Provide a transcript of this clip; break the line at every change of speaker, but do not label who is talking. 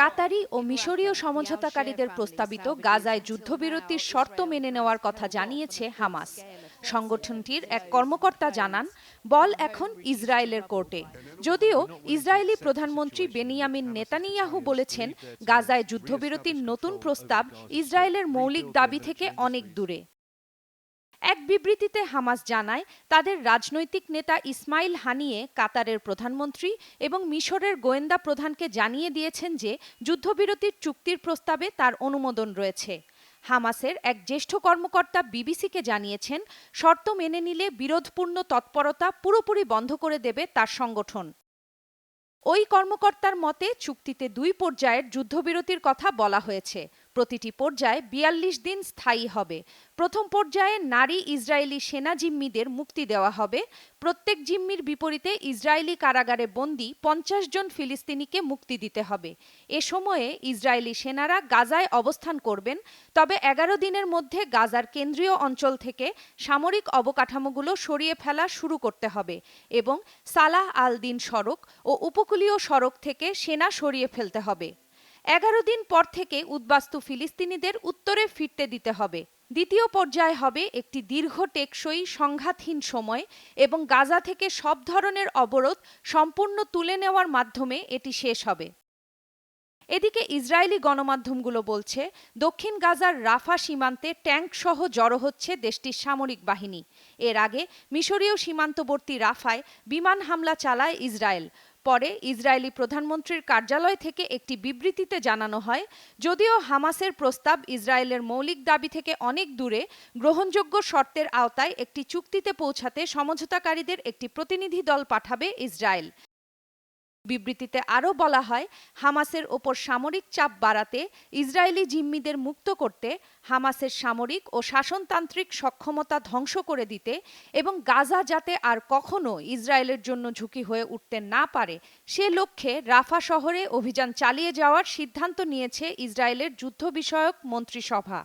কাতারি ও মিশরীয় সমঝোতাকারীদের প্রস্তাবিত গাজায় যুদ্ধবিরতির শর্ত মেনে নেওয়ার কথা জানিয়েছে হামাস সংগঠনটির এক কর্মকর্তা জানান বল এখন ইসরায়েলের কোর্টে যদিও ইসরায়েলি প্রধানমন্ত্রী বেনিয়ামিন নেতানিয়াহু বলেছেন গাজায় যুদ্ধবিরতির নতুন প্রস্তাব ইসরায়েলের মৌলিক দাবি থেকে অনেক দূরে এক বিবৃতিতে হামাস জানায় তাদের রাজনৈতিক নেতা ইসমাইল হানিয়ে কাতারের প্রধানমন্ত্রী এবং মিশরের গোয়েন্দা প্রধানকে জানিয়ে দিয়েছেন যে যুদ্ধবিরতির চুক্তির প্রস্তাবে তার অনুমোদন রয়েছে হামাসের এক জ্যেষ্ঠ কর্মকর্তা বিবিসিকে জানিয়েছেন শর্ত মেনে নিলে বিরোধপূর্ণ তৎপরতা পুরোপুরি বন্ধ করে দেবে তার সংগঠন ওই কর্মকর্তার মতে চুক্তিতে দুই পর্যায়ের যুদ্ধবিরতির কথা বলা হয়েছে প্রতিটি পর্যায়ে বিয়াল্লিশ দিন স্থায়ী হবে প্রথম পর্যায়ে নারী ইসরায়েলি সেনা জিম্মিদের মুক্তি দেওয়া হবে প্রত্যেক জিম্মির বিপরীতে ইসরায়েলি কারাগারে বন্দী পঞ্চাশ জন ফিলিস্তিনিকে মুক্তি দিতে হবে এ সময়ে ইসরায়েলি সেনারা গাজায় অবস্থান করবেন তবে এগারো দিনের মধ্যে গাজার কেন্দ্রীয় অঞ্চল থেকে সামরিক অবকাঠামোগুলো সরিয়ে ফেলা শুরু করতে হবে এবং সালাহ আল দিন সড়ক ও উপকূলীয় সড়ক থেকে সেনা সরিয়ে ফেলতে হবে এগারো দিন পর থেকে উদ্বাস্তু ফিলিস্তিনিদের উত্তরে ফিরতে দিতে হবে দ্বিতীয় পর্যায়ে হবে একটি দীর্ঘ টেকসই সংঘাতহীন সময় এবং গাজা থেকে সব ধরনের অবরোধ সম্পূর্ণ তুলে নেওয়ার মাধ্যমে এটি শেষ হবে এদিকে ইসরায়েলি গণমাধ্যমগুলো বলছে দক্ষিণ গাজার রাফা সীমান্তে ট্যাঙ্ক সহ জড়ো হচ্ছে দেশটির সামরিক বাহিনী এর আগে মিশরীয় সীমান্তবর্তী রাফায় বিমান হামলা চালায় ইসরায়েল পরে ইসরায়েলি প্রধানমন্ত্রীর কার্যালয় থেকে একটি বিবৃতিতে জানানো হয় যদিও হামাসের প্রস্তাব ইসরায়েলের মৌলিক দাবি থেকে অনেক দূরে গ্রহণযোগ্য শর্তের আওতায় একটি চুক্তিতে পৌঁছাতে সমঝোতাকারীদের একটি প্রতিনিধি দল পাঠাবে ইসরায়েল বিবৃতিতে আরও বলা হয় হামাসের ওপর সামরিক চাপ বাড়াতে ইসরায়েলি জিম্মিদের মুক্ত করতে হামাসের সামরিক ও শাসনতান্ত্রিক সক্ষমতা ধ্বংস করে দিতে এবং গাজা যাতে আর কখনো ইসরায়েলের জন্য ঝুঁকি হয়ে উঠতে না পারে সে লক্ষ্যে রাফা শহরে অভিযান চালিয়ে যাওয়ার সিদ্ধান্ত নিয়েছে ইসরায়েলের যুদ্ধ বিষয়ক মন্ত্রিসভা